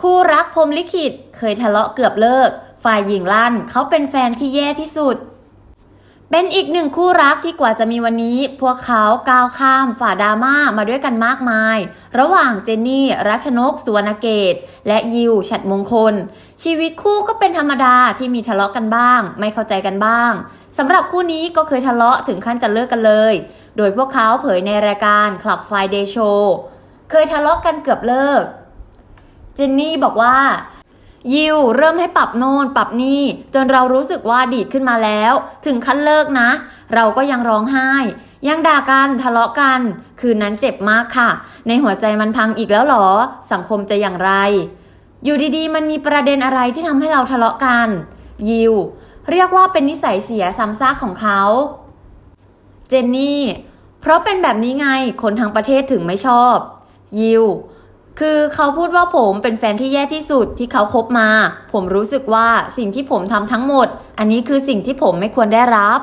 คู่รักพรมลิขิตเคยทะเลาะเกือบเลิก ฝ่ายหญิงลั่นเขาเป็นแฟนที่แย่ที่สุด เป็นอีกหนึ่งคู่รักที่กว่าจะมีวันนี้ พวกเขาก้าวข้ามฝ่าดราม่ามาด้วยกันมากมาย ระหว่างเจนนี่ รัชนกสุวรรณเกต และยิวฉัดมงคล ชีวิตคู่ก็เป็นธรรมดาที่มีทะเลาะกันบ้าง ไม่เข้าใจกันบ้างสำหรับคู่นี้ก็เคยทะเลาะถึงขั้นจะเลิกกันเลย โดยพวกเขาเผยในรายการ Club Friday Show เคยทะเลาะกันเกือบเลิก เจนนี่บอกว่ายิวเริ่มให้ปรับโน่นปรับนี่ จนเรารู้สึกว่าดีดขึ้นมาแล้ว ถึงขั้นเลิกนะ เราก็ยังร้องไห้ ยังด่ากันทะเลาะกัน คืนนั้นเจ็บมากค่ะ ในหัวใจมันพังอีกแล้วหรอ สังคมจะอย่างไร อยู่ดีๆ มันมีประเด็นอะไรที่ทำให้เราทะเลาะกัน ยิว เรียกว่าเป็นนิสัยเสียซ้ำซากของเขา เจนนี่ เพราะเป็นแบบนี้ไงคนทั้งประเทศถึงไม่ชอบ ยิว คือเขาพูดว่าผมเป็นแฟนที่แย่ที่สุดที่เขาคบมา ผมรู้สึกว่าสิ่งที่ผมทำทั้งหมด อันนี้คือสิ่งที่ผมไม่ควรได้รับ